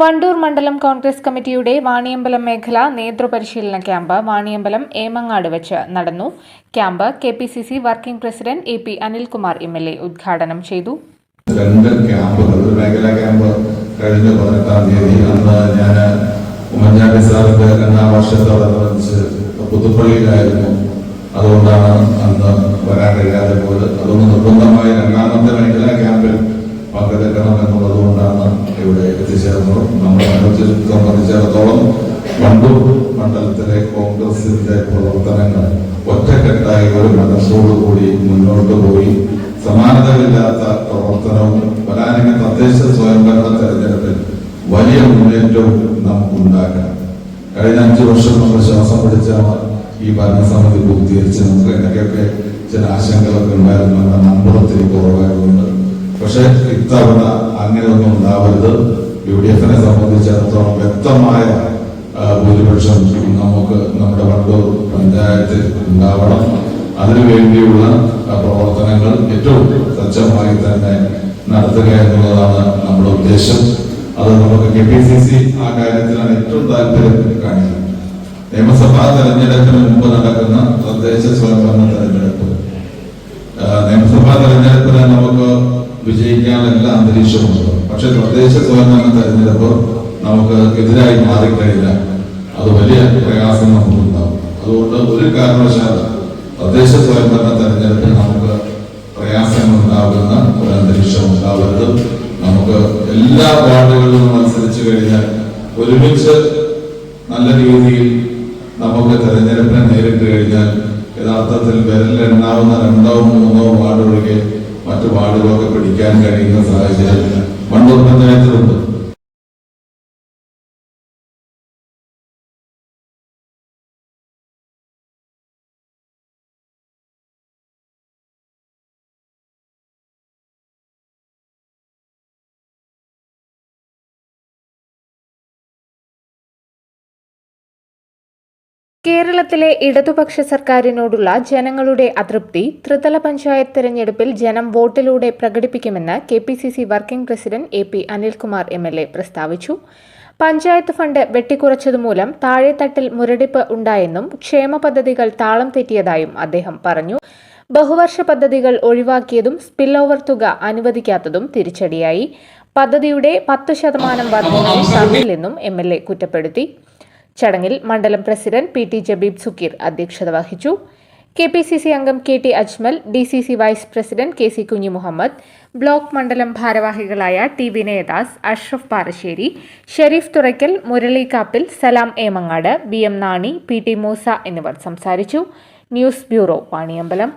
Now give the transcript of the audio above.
വണ്ടൂർ മണ്ഡലം കോൺഗ്രസ് കമ്മിറ്റിയുടെ വാണിയമ്പലം മേഖല നേതൃപരിശീലന ക്യാമ്പ് വാണിയമ്പലം ഏമങ്ങാട് വെച്ച് നടന്നു. Camp K P C C working president A P Anilkumar M L A ഉദ്ഘാടനം ചെയ്തു. രണ്ട് ക്യാമ്പുകൾ ഒരു മേഖലാ ക്യാമ്പ് കഴിഞ്ഞ പതിനെട്ടാം തീയതി. അന്ന് ഞാൻ ഉമ്മൻചാണ്ടി സാറിന്റെ രണ്ടാം വർഷത്തോടനുബന്ധിച്ച് പുതുപ്പള്ളിയിലായിരുന്നു. അതുകൊണ്ടാണ് അന്ന് വരാൻ കഴിയാതെ രണ്ടാമത്തെ മേഖലാ ക്യാമ്പിൽ പങ്കെടുക്കണം കൊണ്ടാണ് ഇവിടെ എത്തിച്ചേർന്നത് നമ്മളെ സംബന്ധിച്ചിടത്തോളം വണ്ടൂർ മണ്ഡലത്തിലെ കോൺഗ്രസിന്റെ പ്രവർത്തനങ്ങൾ ഒറ്റക്കെട്ടായി ഒരു മനസ്സോടുകൂടി മുന്നോട്ട് പോയി. സമാനതകളില്ലാത്ത പ്രവർത്തനവും പലാനിക തദ്ദേശ സ്വയംഭരണ തെരഞ്ഞെടുപ്പിൽ വലിയ മുന്നേറ്റവും നമുക്ക് ഉണ്ടാക്കണം കഴിഞ്ഞ അഞ്ചു വർഷം നമ്മൾ ശ്വാസം പിടിച്ച ഈ ഭരണസമിതി പൂർത്തീകരിച്ച് നമുക്ക് എന്തൊക്കെയൊക്കെ ചില ആശങ്കകളൊക്കെ ഉണ്ടായിരുന്നു എന്നാൽ നമ്പറത്തിരി കുറവായതുകൊണ്ട് പക്ഷെ ഇത്തവണ അങ്ങനെയൊന്നും ഉണ്ടാവരുത്. യു ഡി എഫിനെ സംബന്ധിച്ചിടത്തോളം വ്യക്തമായ ഭൂരിപക്ഷം നമുക്ക് നമ്മുടെ വണ്ടൂർ പഞ്ചായത്തിൽ ഉണ്ടാവണം. അതിനുവേണ്ടിയുള്ള പ്രവർത്തനങ്ങൾ ഏറ്റവും സജ്ജമായി തന്നെ നടത്തുക എന്നുള്ളതാണ് നമ്മുടെ ഉദ്ദേശം. അത് നമുക്ക് കെ പി സി സി ആ കാര്യത്തിലാണ് ഏറ്റവും താല്പര്യം കാണിക്കുന്നത്. നിയമസഭാ തെരഞ്ഞെടുപ്പിന് മുമ്പ് നടക്കുന്ന തദ്ദേശ സ്വയംഭരണ തെരഞ്ഞെടുപ്പ്. നിയമസഭാ തെരഞ്ഞെടുപ്പിന് നമുക്ക് വിജയിക്കാനുള്ള അന്തരീക്ഷമുണ്ട്. പക്ഷെ തദ്ദേശ സ്വയംഭരണ തെരഞ്ഞെടുപ്പ് നമുക്ക് എതിരായി മാറിക്കഴിഞ്ഞാൽ അത് വലിയ പ്രയാസം നമുക്കുണ്ടാവും അതുകൊണ്ട് ഒരു കാരണവശാലും തദ്ദേശ സ്വയംഭരണ തെരഞ്ഞെടുപ്പിൽ നമുക്ക് പ്രയാസങ്ങൾ ഉണ്ടാകുന്ന ഒരു അന്തരീക്ഷം ഉണ്ടാവരുത്. നമുക്ക് എല്ലാ വാർഡുകളിലും മത്സരിച്ചു കഴിഞ്ഞാൽ ഒരുമിച്ച് നല്ല രീതിയിൽ നമുക്ക് തെരഞ്ഞെടുപ്പിനെ നേരിട്ട് കഴിഞ്ഞാൽ യഥാർത്ഥത്തിൽ വിരലിലെണ്ണാവുന്ന രണ്ടോ മൂന്നോ വാർഡ് ഒഴികെ മറ്റു വാർഡുകളൊക്കെ പിടിക്കാൻ കഴിയുന്ന സാഹചര്യം കേരളത്തിലെ ഇടതുപക്ഷ സർക്കാരിനോടുള്ള ജനങ്ങളുടെ അതൃപ്തി ത്രിതല പഞ്ചായത്ത് തെരഞ്ഞെടുപ്പിൽ ജനം വോട്ടിലൂടെ പ്രകടിപ്പിക്കുമെന്ന് K P C C working president A P Anilkumar M L A പ്രസ്താവിച്ചു. പഞ്ചായത്ത് ഫണ്ട് വെട്ടിക്കുറച്ചതുമൂലം താഴെത്തട്ടിൽ മുരടിപ്പ് ഉണ്ടായെന്നും ക്ഷേമ പദ്ധതികൾ താളം തെറ്റിയതായും അദ്ദേഹം പറഞ്ഞു. ബഹുവർഷ പദ്ധതികൾ ഒഴിവാക്കിയതും സ്പിൽ ഓവർ തുക അനുവദിക്കാത്തതും തിരിച്ചടിയായി. പദ്ധതിയുടെ പത്ത് ശതമാനം വർധനവും തന്നില്ലെന്നും എം എൽ എ കുറ്റപ്പെടുത്തി. ചടങ്ങിൽ മണ്ഡലം president P T Jabeeb Sukkeer അധ്യക്ഷത വഹിച്ചു. കെ പി സി സി അംഗം K T Ajmal D C C vice president K C Kunhi Muhammad block മണ്ഡലം ഭാരവാഹികളായ T Vinayadas Ashraf Parassery Sherif Thuraykkal Murali Kappil Salam Emangad B M Nani P T Moosa എന്നിവർ സംസാരിച്ചു. News bureau Vaniyambalam.